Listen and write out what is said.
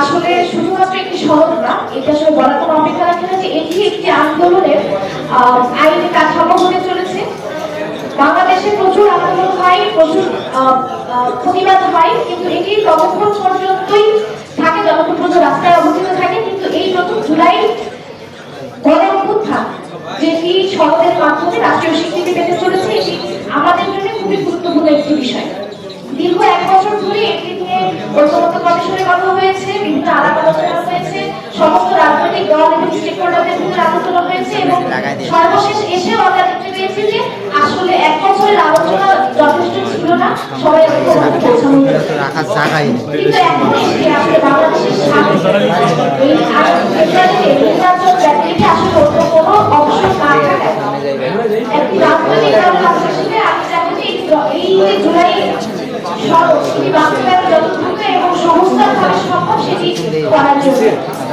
আসলে শুধুমাত্র একটি সনদ না, এটা আসলে বলার কোনো অপেক্ষা রাখে না যে এটি একটি আন্দোলনের আইনি কাঠামো হতে চলেছে। বাংলাদেশে প্রচুর আন্দোলন হয়, প্রচুর প্রতিবাদ হয়, কিন্তু এটি ততক্ষণ পর্যন্তই থাকে, যতক্ষণ পর্যন্ত রাস্তায় অবস্থিত থাকে। কিন্তু এই প্রথম জুলাই গণ অভ্যুত্থান যেটি সনদের মাধ্যমে রাষ্ট্রীয় স্বীকৃতি পেতে চলেছে, এটি আমাদের জন্য খুবই গুরুত্বপূর্ণ একটি বিষয়। দীর্ঘ এক বছর ধরে এটি নিয়ে ঐক্যমত্য কমিশনে কথা হয়েছে বিভিন্ন আলাপ আলোচনা হয়েছে সমস্ত রাজনৈতিক দল এবং স্টেক হোল্ডারদের ভিতরে আলোচনা হয়েছে এবং সর্বশেষ এসেও আমরা দেখতে পেয়েছি যে আসলে এক বছরের আলোচনা যথেষ্ট ছিল না। সবাই। রাখার জায়গায় কিন্তু এখন এসে আসলে বাংলাদেশের এই আসলে অন্য কোনো অপশন না থাকায় একটি রাজনৈতিক দল হিসেবে আমি চাবো যে এই যে জুলাই সড়ক সেটি বাস্তবায়ন যত দ্রুত এবং সংস্থানভাবে সম্ভব সেটি করার জন্য।